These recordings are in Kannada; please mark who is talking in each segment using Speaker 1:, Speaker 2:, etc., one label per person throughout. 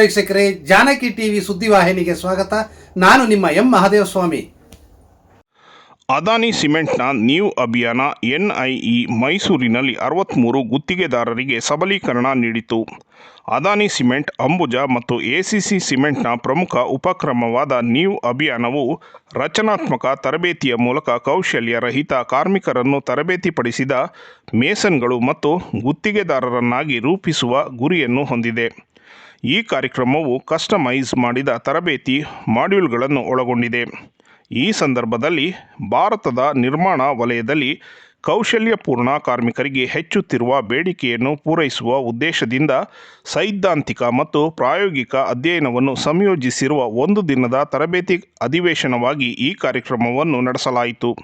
Speaker 1: ವೀಕ್ಷಕರೇ, ಜಾನಕಿ ಟಿವಿ ಸುದ್ದಿವಾಹಿನಿಗೆ ಸ್ವಾಗತ. ನಾನು ನಿಮ್ಮ ಎಂ ಮಹಾದೇವಸ್ವಾಮಿ.
Speaker 2: ಅದಾನಿ ಸಿಮೆಂಟ್ನ ನ್ಯೂ ಅಭಿಯಾನ ಎನ್ಐಇ ಮೈಸೂರಿನಲ್ಲಿ ಅರವತ್ತ್ಮೂರು ಗುತ್ತಿಗೆದಾರರಿಗೆ ಸಬಲೀಕರಣ ನೀಡಿತು. ಅದಾನಿ ಸಿಮೆಂಟ್, ಅಂಬುಜ ಮತ್ತು ಎಸಿಸಿ ಸಿಮೆಂಟ್ನ ಪ್ರಮುಖ ಉಪಕ್ರಮವಾದ ನ್ಯೂ ಅಭಿಯಾನವು ರಚನಾತ್ಮಕ ತರಬೇತಿಯ ಮೂಲಕ ಕೌಶಲ್ಯ ರಹಿತ ಕಾರ್ಮಿಕರನ್ನು ತರಬೇತಿಪಡಿಸಿದ ಮೇಸನ್ಗಳು ಮತ್ತು ಗುತ್ತಿಗೆದಾರರನ್ನಾಗಿ ರೂಪಿಸುವ ಗುರಿಯನ್ನು ಹೊಂದಿದೆ. ಈ ಕಾರ್ಯಕ್ರಮವು ಕಸ್ಟಮೈಸ್ ಮಾಡಿದ ತರಬೇತಿ ಮಾಡ್ಯೂಲ್ಗಳನ್ನು ಒಳಗೊಂಡಿದೆ. ಈ ಸಂದರ್ಭದಲ್ಲಿ ಭಾರತದ ನಿರ್ಮಾಣ ವಲಯದಲ್ಲಿ ಕೌಶಲ್ಯಪೂರ್ಣ ಕಾರ್ಮಿಕರಿಗೆ ಹೆಚ್ಚುತ್ತಿರುವ ಬೇಡಿಕೆಯನ್ನು ಪೂರೈಸುವ ಉದ್ದೇಶದಿಂದ ಸೈದ್ಧಾಂತಿಕ ಮತ್ತು ಪ್ರಾಯೋಗಿಕ ಅಧ್ಯಯನವನ್ನು ಸಂಯೋಜಿಸಿರುವ ಒಂದು ದಿನದ ತರಬೇತಿ ಅಧಿವೇಶನವಾಗಿ ಈ ಕಾರ್ಯಕ್ರಮವನ್ನು ನಡೆಸಲಾಯಿತು.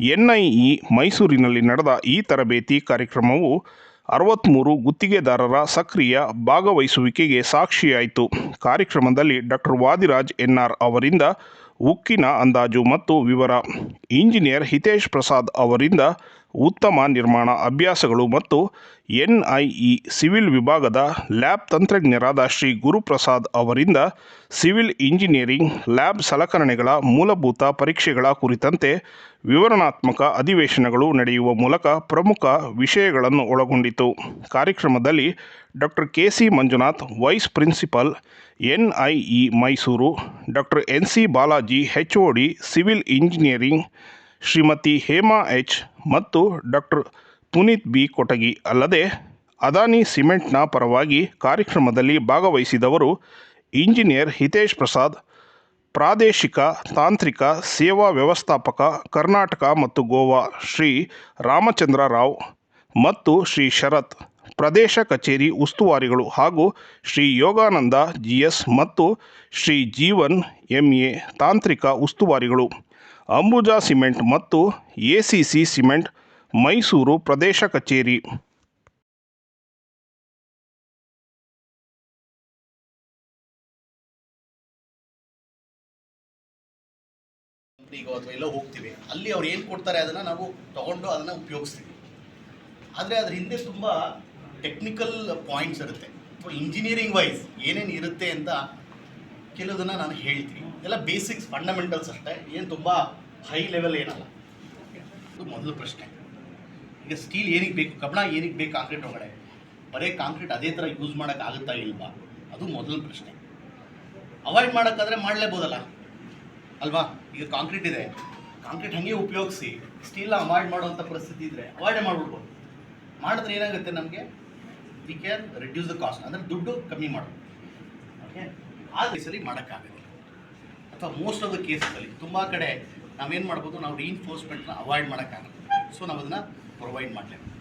Speaker 2: ಎನ್ಐಇ ಮೈಸೂರಿನಲ್ಲಿ ನಡೆದ ಈ ತರಬೇತಿ ಕಾರ್ಯಕ್ರಮವು ಅರವತ್ತ್ಮೂರು ಗುತ್ತಿಗೆದಾರರ ಸಕ್ರಿಯ ಭಾಗವಹಿಸುವಿಕೆಗೆ ಸಾಕ್ಷಿಯಾಯಿತು. ಕಾರ್ಯಕ್ರಮದಲ್ಲಿ ಡಾಕ್ಟರ್ ವಾದಿರಾಜ್ ಎನ್ಆರ್ ಅವರಿಂದ ಉಕ್ಕಿನ ಅಂದಾಜು ಮತ್ತು ವಿವರ. ಇಂಜಿನಿಯರ್ ಹಿತೇಶ್ ಪ್ರಸಾದ್ ಅವರಿಂದ ಉತ್ತಮ ನಿರ್ಮಾಣ ಅಭ್ಯಾಸಗಳು ಮತ್ತು ಎನ್ಐಇ ಸಿವಿಲ್ ವಿಭಾಗದ ಲ್ಯಾಬ್ ತಂತ್ರಜ್ಞರಾದ ಶ್ರೀ ಗುರುಪ್ರಸಾದ್ ಅವರಿಂದ ಸಿವಿಲ್ ಇಂಜಿನಿಯರಿಂಗ್ ಲ್ಯಾಬ್ ಸಲಕರಣೆಗಳ ಮೂಲಭೂತ ಪರೀಕ್ಷೆಗಳ ಕುರಿತಂತೆ ವಿವರಣಾತ್ಮಕ ಅಧಿವೇಶನಗಳು ನಡೆಯುವ ಮೂಲಕ ಪ್ರಮುಖ ವಿಷಯಗಳನ್ನು ಒಳಗೊಂಡಿತು. ಕಾರ್ಯಕ್ರಮದಲ್ಲಿ doctor K C Manjunath, vice principal NIE Mysuru doctor N C Balaji H O D, civil engineering Shrimati Hema H ಮತ್ತು ಡಾಕ್ಟರ್ ಪುನೀತ್ ಬಿ ಕೊಟಗಿ ಅಲ್ಲದೆ ಅದಾನಿ ಸಿಮೆಂಟ್ನ ಪರವಾಗಿ ಕಾರ್ಯಕ್ರಮದಲ್ಲಿ ಭಾಗವಹಿಸಿದವರು ಇಂಜಿನಿಯರ್ ಹಿತೇಶ್ ಪ್ರಸಾದ್, ಪ್ರಾದೇಶಿಕ ತಾಂತ್ರಿಕ ಸೇವಾ ವ್ಯವಸ್ಥಾಪಕ ಕರ್ನಾಟಕ ಮತ್ತು ಗೋವಾ ಶ್ರೀ ರಾಮಚಂದ್ರ ರಾವ್ ಮತ್ತು ಶ್ರೀ ಶರತ್. ಪ್ರದೇಶ ಕಚೇರಿ ಉಸ್ತುವಾರಿಗಳು ಹಾಗೂ ಶ್ರೀ ಯೋಗಾನಂದ ಜಿಎಸ್ ಮತ್ತು ಶ್ರೀ ಜೀವನ್ ಎಂಎ ತಾಂತ್ರಿಕ ಉಸ್ತುವಾರಿಗಳು. ಅಂಬುಜಾ ಸಿಮೆಂಟ್ ಮತ್ತು ಎಸಿಸಿ ಸಿಮೆಂಟ್, ಮೈಸೂರು ಪ್ರದೇಶ ಕಚೇರಿ.
Speaker 3: ಅಥವಾ ಎಲ್ಲೋ ಹೋಗ್ತೀವಿ. ಅಲ್ಲಿ ಅವ್ರು ಏನು ಕೊಡ್ತಾರೆ ಅದನ್ನು ನಾವು ತಗೊಂಡು ಅದನ್ನು ಉಪಯೋಗಿಸ್ತೀವಿ. ಆದರೆ ಅದ್ರ ಹಿಂದೆ ತುಂಬ ಟೆಕ್ನಿಕಲ್ ಪಾಯಿಂಟ್ಸ್ ಇರುತ್ತೆ. ಇಂಜಿನಿಯರಿಂಗ್ ವೈಸ್ ಏನೇನು ಇರುತ್ತೆ ಅಂತ ಕೆಲವುದನ್ನು ನಾನು ಹೇಳ್ತೀನಿ. ಎಲ್ಲ ಬೇಸಿಕ್ಸ್ ಫಂಡಮೆಂಟಲ್ಸ್ ಅಷ್ಟೇ. ಏನು ತುಂಬ ಹೈ ಲೆವೆಲ್ ಏನಲ್ಲ. ಇದು ಮೊದಲು ಪ್ರಶ್ನೆ. ಈಗ ಸ್ಟೀಲ್ ಏನಕ್ಕೆ ಬೇಕು, ಕಬ್ಬಣ ಏನಕ್ಕೆ ಬೇಕು ಕಾಂಕ್ರೀಟ್ ಒಳಗಡೆ? ಬರೀ ಕಾಂಕ್ರೀಟ್ ಅದೇ ಥರ ಯೂಸ್ ಮಾಡೋಕ್ಕಾಗುತ್ತಾ ಇಲ್ವಾ? ಅದು ಮೊದಲ ಪ್ರಶ್ನೆ. ಅವಾಯ್ಡ್ ಮಾಡೋಕ್ಕಾದ್ರೆ ಮಾಡಲೇಬೋದಲ್ಲ? ಅಲ್ವಾ? ಈಗ ಕಾಂಕ್ರೀಟ್ ಇದೆ. ಕಾಂಕ್ರೀಟ್ ಹಾಗೆ ಉಪಯೋಗಿಸಿ. ಸ್ಟೀಲ್ನ ಅವಾಯ್ಡ್ ಮಾಡುವಂಥ ಪರಿಸ್ಥಿತಿ ಇದ್ದರೆ ಅವಾಯ್ಡೇ ಮಾಡಿಬಿಡ್ಬೋದು. ಮಾಡಿದ್ರೆ ಏನಾಗುತ್ತೆ ನಮಗೆ? We can reduce the cost ಅಂದರೆ ದುಡ್ಡು ಕಮ್ಮಿ ಮಾಡೋದು. ಓಕೆ ಆ ಕೇಸಲ್ಲಿ ಮಾಡೋಕ್ಕಾಗೋದಿಲ್ಲ. ಅಥವಾ ಮೋಸ್ಟ್ ಆಫ್ ದ ಕೇಸಲ್ಲಿ ತುಂಬ ಕಡೆ ನಾವೇನು ಮಾಡ್ಬೋದು, ನಾವು ರೀಇನ್ಫೋರ್ಸ್ಮೆಂಟ್ನ ಅವಾಯ್ಡ್ ಮಾಡೋಕ್ಕಾಗಲ್ಲ. ಸೊ ನಾವು ಅದನ್ನು ಪ್ರೊವೈಡ್ ಮಾಡಲೇಬೇಕು.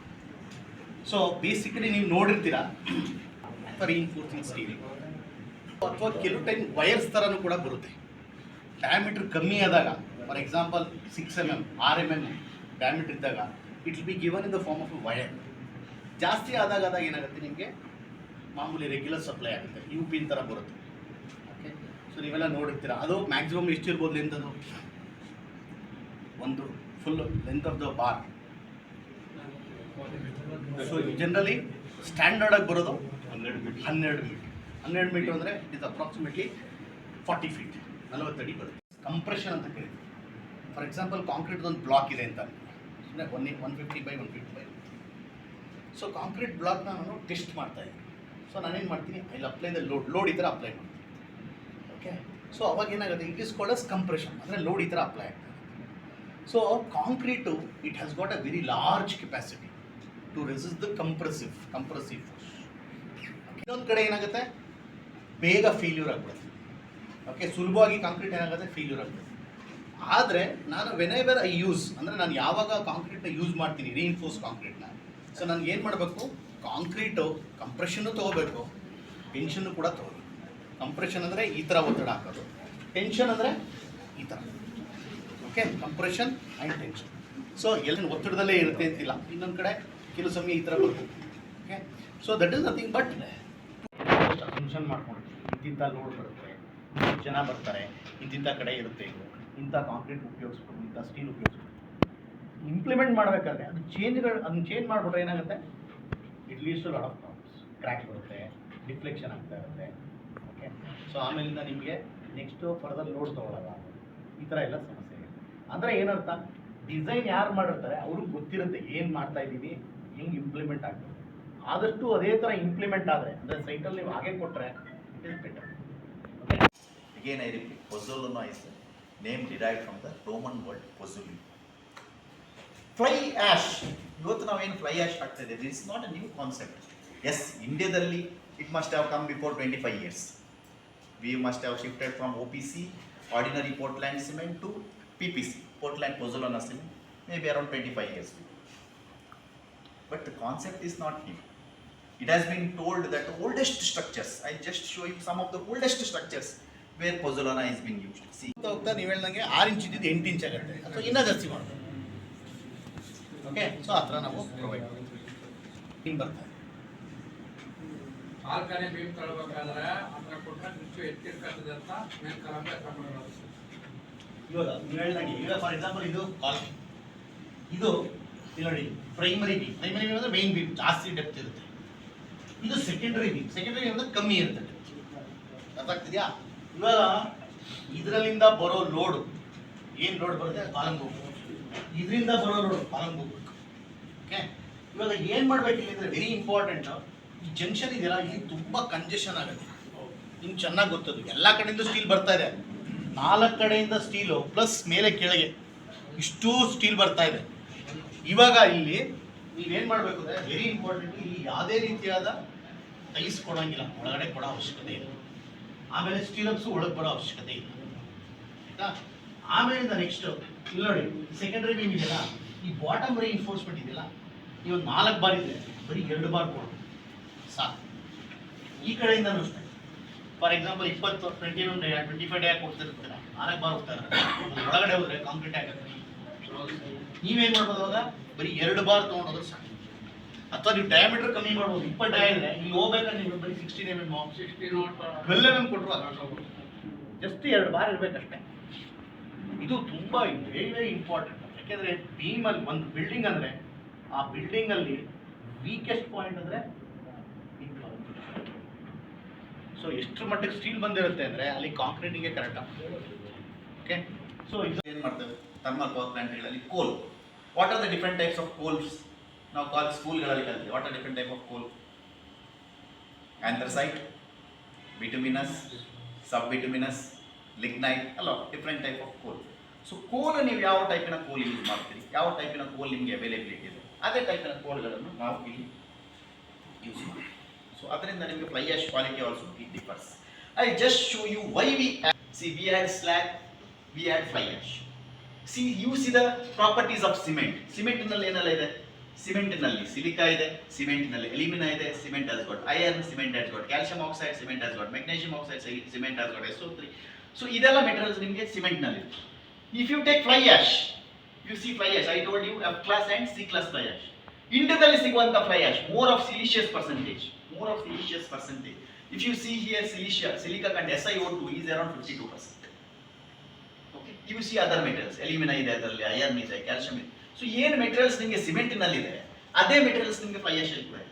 Speaker 3: ಸೊ ಬೇಸಿಕಲಿ ನೀವು ನೋಡಿರ್ತೀರಾ ರೀಇನ್ಫೋರ್ಸಿಂಗ್ ಸ್ಟೀಲಿಂಗ್ ಅಥವಾ ಕೆಲವು ಟೈಮ್ ವೈರ್ಸ್ ಥರನೂ ಕೂಡ ಬರುತ್ತೆ. ಡಯಾಮೀಟ್ರ್ ಕಮ್ಮಿ ಆದಾಗ for example six M M R M M diameter ಇದ್ದಾಗ it be given in the form of wire ಜಾಸ್ತಿ ಆದಾಗ ಆದಾಗ ಏನಾಗುತ್ತೆ ನಿಮಗೆ? ಮಾಮೂಲಿ ರೆಗ್ಯುಲರ್ ಸಪ್ಲೈ ಆಗುತ್ತೆ. ಯು ಪಿನ್ ಥರ ಬರುತ್ತೆ. ಓಕೆ ಸೊ ನೀವೆಲ್ಲ ನೋಡಿರ್ತೀರ. ಅದು ಮ್ಯಾಕ್ಸಿಮಮ್ ಎಷ್ಟಿರ್ಬೋದು ಲೆಂತ್ ಅದು? ಒಂದು full length of the bar so generally standard ಆಗಿ ಬರೋದು ಹನ್ನೆರಡು ಮೀಟರ್ ಹನ್ನೆರಡು ಮೀಟರ್ ಹನ್ನೆರಡು ಮೀಟರ್ ಅಂದರೆ it is approximately forty feet ನಲವತ್ತಡಿ ಬರುತ್ತೆ. ಕಂಪ್ರೆಷನ್ ಅಂತ ಕರೀತೀವಿ ಫಾರ್ ಎಕ್ಸಾಂಪಲ್ ಕಾಂಕ್ರೀಟ್ ಒಂದು ಬ್ಲಾಕ್ ಇದೆ ಅಂತ. One one fifty by one fifty by so concrete ಬ್ಲಾಕ್ನ ನಾನು ಟೆಸ್ಟ್ ಮಾಡ್ತಾ ಇದ್ದೀನಿ. ಸೊ ನಾನೇನು ಮಾಡ್ತೀನಿ? ಇಲ್ಲಿ ಅಪ್ಲೈ ದ ಲೋಡ್ ಲೋಡ್ ಈ ಥರ ಅಪ್ಲೈ ಮಾಡ್ತೀನಿ. ಓಕೆ ಸೊ ಅವಾಗ ಏನಾಗುತ್ತೆ? It is called as compression ಅಂದರೆ ಲೋಡ್ ಈ ಥರ ಅಪ್ಲೈ ಆಗ್ತದೆ so concrete it has got a very large capacity to resist the compressive compressive force ಇನ್ನೊಂದು ಕಡೆ ಏನಾಗುತ್ತೆ? ಬೇಗ ಫೇಲ್ಯೂರ್ ಆಗ್ಬಿಡುತ್ತೆ. ಓಕೆ ಸುಲಭವಾಗಿ ಕಾಂಕ್ರೀಟ್ ಏನಾಗುತ್ತೆ? ಫೇಲ್ಯೂರ್ ಆಗ್ಬಿಡುತ್ತೆ. ಆದರೆ, ನಾನು ವೆನೆವರ್ ಐ ಯೂಸ್ ಅಂದರೆ ನಾನು ಯಾವಾಗ ಕಾಂಕ್ರೀಟ್ನ ಯೂಸ್ ಮಾಡ್ತೀನಿ? ರೀಇನ್ಫೋರ್ಸ್ ಕಾಂಕ್ರೀಟ್ನ ಸೊ ನನಗೆ ಏನು ಮಾಡಬೇಕು? ಕಾಂಕ್ರೀಟು ಕಂಪ್ರೆಷನ್ನು ತೊಗೋಬೇಕು. ಟೆನ್ಷನ್ನು ಕೂಡ ತೊಗೋಬೇಕು. ಕಂಪ್ರೆಷನ್ ಅಂದರೆ ಈ ಥರ ಒತ್ತಡ ಹಾಕೋದು. ಟೆನ್ಷನ್ ಅಂದರೆ ಈ ಥರ okay compression and tension so ಎಲ್ಲ ಒತ್ತಡದಲ್ಲೇ ಇರುತ್ತೆ ಅಂತಿಲ್ಲ. ಇನ್ನೊಂದು ಕಡೆ ಕೆಲವು ಸಮಯ ಈ ಥರ ಬರುತ್ತೆ. Okay so that is nothing but function ಮಾಡ್ಕೊಂಡು ಇಂತಿಂಥ ಲೋಡ್ ಬರುತ್ತೆ. ಜನ ಬರ್ತಾರೆ. ಇಂತಿಂಥ ಕಡೆ ಇರುತ್ತೆ. ಇಂಥ ಕಾಂಕ್ರೀಟ್ ಉಪಯೋಗಿಸ್ಬೋದು ಇಂಥ ಸ್ಟೀಲ್ ಉಪಯೋಗಿಸ್ಬೋದು ಇಂಪ್ಲಿಮೆಂಟ್ ಮಾಡಬೇಕಾದ್ರೆ ಅದು ಚೇಂಜ್ಗಳು ಅದನ್ನ ಚೇಂಜ್ ಮಾಡಿಬಿಟ್ರೆ ಏನಾಗುತ್ತೆ? It leads of problems crack ಬರುತ್ತೆ ಡಿಫ್ಲೆಕ್ಷನ್ ಆಗ್ತಾ ಇರುತ್ತೆ. ಸೊ ಆಮೇಲಿಂದ ನಿಮಗೆ ನೆಕ್ಸ್ಟು ಫರ್ದರ್ ಲೋಡ್ ತೊಗೊಳ್ಳೋಲ್ಲ ಈ ಥರ ಎಲ್ಲ ಸಮಸ್ಯೆ ಇದೆ. ಅಂದರೆ ಏನರ್ಥ? ಡಿಸೈನ್ ಯಾರು ಮಾಡಿರ್ತಾರೆ ಅವ್ರಿಗೆ ಗೊತ್ತಿರುತ್ತೆ ಏನು ಮಾಡ್ತಾ ಇದ್ದೀವಿ ಹೆಂಗೆ ಇಂಪ್ಲಿಮೆಂಟ್ ಆಗ್ತದೆ ಆದಷ್ಟು ಅದೇ ಥರ ಇಂಪ್ಲಿಮೆಂಟ್ ಆದರೆ ಅಂದರೆ ಸೈಟಲ್ಲಿ ನೀವು ಹಾಗೆ ಕೊಟ್ಟರೆ it is better
Speaker 4: okay repeat, Pozzolano name a from the Roman world pozzoli. Fly ash ಇವತ್ತು ನಾವೇನು ಫ್ಲೈ ಆ್ಯಶ್ ಆಗ್ತಾ ಇದೆ it's not a new concept as ಇಂಡಿಯಾದಲ್ಲಿ it must have come before twenty five years we must have shifted from O P C ordinary Portland cement to P P C Portland pozzolana cement maybe around twenty five years but the concept is not new it has been told that oldest structures I just show show some of the oldest structures where where pozzolana is being see
Speaker 3: ಹೋಗ್ತಾ ನೀವು ಹೇಳ್ದಂಗೆ ಆರು ಇಂಚ್ ಇದ್ದಿದ್ದು ಎಂಟು ಇಂಚ್ ಆಗುತ್ತೆ. ಅಥವಾ ಇನ್ನೂ ಜಾಸ್ತಿ ಮಾಡ್ಬೋದು ಓಕೆ? ಸೊ ಆ ಥರ ನಾವು ಪ್ರೊವೈಡ್ ಮಾಡ್ತೀವಿ. ಹಿಂಗೆ ಬರ್ತಾರೆ
Speaker 5: ಕಾರ್ಖಾನೆ ಬೀಮ್ ತಳ್ಬೇಕಾದ್ರೆ ಅದ್ರ ಕೊಟ್ಟರೆ ನಿಂತು ಎತ್ತಿರ್ಕತ್ತದೆ ಅಂತ ಮೇಲ್ ಕಲಂಬೆ ತಗೊಂಡು
Speaker 3: ಇವಾಗ ಹೇಳ್ದಂಗೆ ಈಗ ಫಾರ್ ಎಕ್ಸಾಂಪಲ್ ಇದು ಕಾಲ್ ಇದು ಇಲ್ಲಿ ನೋಡಿ ಪ್ರೈಮರಿ ಬೀಮ್ ಪ್ರೈಮರಿ ಬೀಮ್ ಅಂದರೆ ಮೇನ್ ಬೀಮ್ ಜಾಸ್ತಿ ಡೆಪ್ತ್ ಇರುತ್ತೆ. ಇದು ಸೆಕೆಂಡರಿ ಬೀಮ್ ಸೆಕೆಂಡರಿ ಬೀಮ್ ಅಂದರೆ ಕಮ್ಮಿ ಇರುತ್ತೆ. ಅರ್ಥ ಆಗ್ತಿದೆಯಾ? ಇವಾಗ ಇದರಲ್ಲಿಂದ ಬರೋ ಲೋಡು ಏನು ಲೋಡ್ ಬರುತ್ತೆ? ಕಾಲಂಗ್ ಹೋಗ್ಬೇಕು ಇದರಿಂದ ಬರೋ ಲೋಡ್ ಕಾಲಂಗ್ ಹೋಗ್ಬೇಕು ಓಕೆ ಇವಾಗ ಏನು ಮಾಡ್ಬೇಕು ಇಲ್ಲಿಂದ್ರೆ ವೆರಿ ಇಂಪಾರ್ಟೆಂಟ್ ಈ ಜಂಕ್ಷನ್ ಇದೆಯಲ್ಲ, ಇಲ್ಲಿ ತುಂಬ ಕಂಜೆಷನ್ ಆಗುತ್ತೆ. ನಿಮ್ಗೆ ಚೆನ್ನಾಗಿ ಗೊತ್ತದು, ಎಲ್ಲ ಕಡೆಯಿಂದ ಸ್ಟೀಲ್ ಬರ್ತಾ ಇದೆ. ನಾಲ್ಕು ಕಡೆಯಿಂದ ಸ್ಟೀಲು ಪ್ಲಸ್ ಮೇಲೆ ಕೆಳಗೆ. ಇಷ್ಟು ಸ್ಟೀಲ್ ಬರ್ತಾ ಇದೆ. ಇವಾಗ ಇಲ್ಲಿ ನೀವೇನು ಮಾಡಬೇಕು ಅಂದರೆ ವೆರಿ ಇಂಪಾರ್ಟೆಂಟ್ ಇಲ್ಲಿ ಯಾವುದೇ ರೀತಿಯಾದ ಟೈಸ್ ಕೊಡೋಂಗಿಲ್ಲ. ಒಳಗಡೆ ಕೊಡೋ ಅವಶ್ಯಕತೆ ಇಲ್ಲ. ಆಮೇಲೆ ಸ್ಟೀಲಪ್ಸು ಒಳಗೆ ಬರೋ ಅವಶ್ಯಕತೆ ಇಲ್ಲ. ಆಯ್ತಾ? ಆಮೇಲಿಂದ ನೆಕ್ಸ್ಟ್ ಇಲ್ಲಿ ನೋಡಿ ಸೆಕೆಂಡರಿ ಬೀಮ್ ಇದೆಯಲ್ಲ ಈ ಬಾಟಮ್ ಇನ್ಫೋರ್ಸ್ಮೆಂಟ್ ಇದೆಯಲ್ಲ ಈ ಒಂದು ನಾಲ್ಕು ಬಾರಿ ಇದೆ ಬರೀ ಎರಡು ಬಾರ್ ಕೊಡು ಸಾಕು. ಈ ಕಡೆಯಿಂದ ಅಷ್ಟೇ. ಫಾರ್ ಎಕ್ಸಾಂಪಲ್ ಇಪ್ಪತ್ತು twenty one day twenty five day ಕೊಡ್ತಿರ್ತೀರ. ನಾಲ್ಕು ಬಾರ್ ಹೋಗ್ತಾರೆ. ಒಳಗಡೆ ಹೋದ್ರೆ ಕಾಂಕ್ರೀಟ್ ಆಗುತ್ತೆ. ನೀವೇನು ಮಾಡ್ಬೋದು ಅವಾಗ? ಬರೀ ಎರಡು ಬಾರ್ ತೊಗೊಂಡೋದ್ರೆ ಸಾಕು. ಅಥವಾ ನೀವು ಡಯಾಮೀಟರ್ ಕಮ್ಮಿ ಮಾಡ್ಬೋದು ಇಪ್ಪತ್ತು ಡಯ ಇದೆ ಇಲ್ಲಿ ಹೋಗ್ಬೇಕಾದ್ರೆ ನೀವು ಬರೀ
Speaker 5: sixty M M
Speaker 3: twelve M M ಕೊಟ್ಟರು ಜಸ್ಟ್ ಎರಡು ಬಾರ್ ಇರಬೇಕಷ್ಟೇ. ಇದು ತುಂಬ ವೆರಿ ವೆರಿ ಇಂಪಾರ್ಟೆಂಟ್ ಯಾಕೆಂದರೆ ಟೀಮಲ್ಲಿ ಒಂದು ಬಿಲ್ಡಿಂಗ್ ಅಂದರೆ, ಆ ಬಿಲ್ಡಿಂಗಲ್ಲಿ ವೀಕೆಸ್ಟ್ ಪಾಯಿಂಟ್ ಅಂದರೆ ಸೊ ಎಷ್ಟು ಮಟ್ಟಿಗೆ ಸ್ಟೀಲ್ ಬಂದಿರುತ್ತೆ ಅಂದರೆ ಅಲ್ಲಿ ಕಾಂಕ್ರೀಟಿಗೆ ಕರೆಕ್ಟ್ ಓಕೆ ಸೊ ಇದು
Speaker 4: ಏನು ಮಾಡ್ತೇವೆ thermal power ಪ್ಲಾಂಟ್ಗಳಲ್ಲಿ coal what are the different types of coals ನಾವು ಕಾಲ್ ಸ್ಕೂಲ್ಗಳಲ್ಲಿ ಕಲಿತೀವಿ. What are different type of coal anthracite bituminous sub bituminous lignite ಅಲ್ಲ different type of coal so coal ನೀವು ಯಾವ ಟೈಪಿನ ಕೋಲ್ ಯೂಸ್ ಮಾಡ್ತೀರಿ? ಯಾವ ಟೈಪಿನ ಕೋಲ್ ನಿಮಗೆ ಅವೈಲೇಬಿಲಿಟಿ ಇದೆ? ಅದೇ ಟೈಪಿನ ಕೋಲ್ಗಳನ್ನು ನಾವು ಇಲ್ಲಿ ಯೂಸ್ ಮಾಡ್ತೀವಿ. ಸೊ ಅದರಿಂದ ನಿಮಗೆ fly ash quality also it differs I just show you why we see we had slag we had fly ash see you see the properties of cement ಸಿಮೆಂಟ್ನಲ್ಲಿ ಏನೆಲ್ಲ ಇದೆ? ಸಿಮೆಂಟ್ನಲ್ಲಿ ಸಿಲಿಕಾ ಇದೆ ಸಿಮೆಂಟ್ನಲ್ಲಿ ಎಲಿಮಿನಾ ಇದೆ cement has got iron cement has got calcium oxide cement has got magnesium oxide cement has got S three so ಇದೆಲ್ಲ ಮೆಟೀರಿಯಲ್ಸ್ ನಿಮಗೆ ಸಿಮೆಂಟ್ನಲ್ಲಿ if you take fly ash you see fly ash I told you F class and C class fly ash ಇಂಡಿಯಾದಲ್ಲಿ ಸಿಗುವಂಥ fly ash more of siliceous percentage more of siliceous percentage if you see here silica silica ಕಂಡ್ S I O two is around fifty two percent okay you see other materials alumina ಇದೆ ಅದರಲ್ಲಿ ಐರನ್ ಇದೆ ಕ್ಯಾಲ್ಸಿಯಂ ಇದೆ ಸೊ ಏನು ಮೆಟೀರಿಯಲ್ಸ್ ನಿಮಗೆ ಸಿಮೆಂಟಿನಲ್ಲಿದೆ ಅದೇ ಮೆಟೀರಿಯಲ್ಸ್ ನಿಮಗೆ ಫ್ಲೈ ಆಶ್ ಇದೆ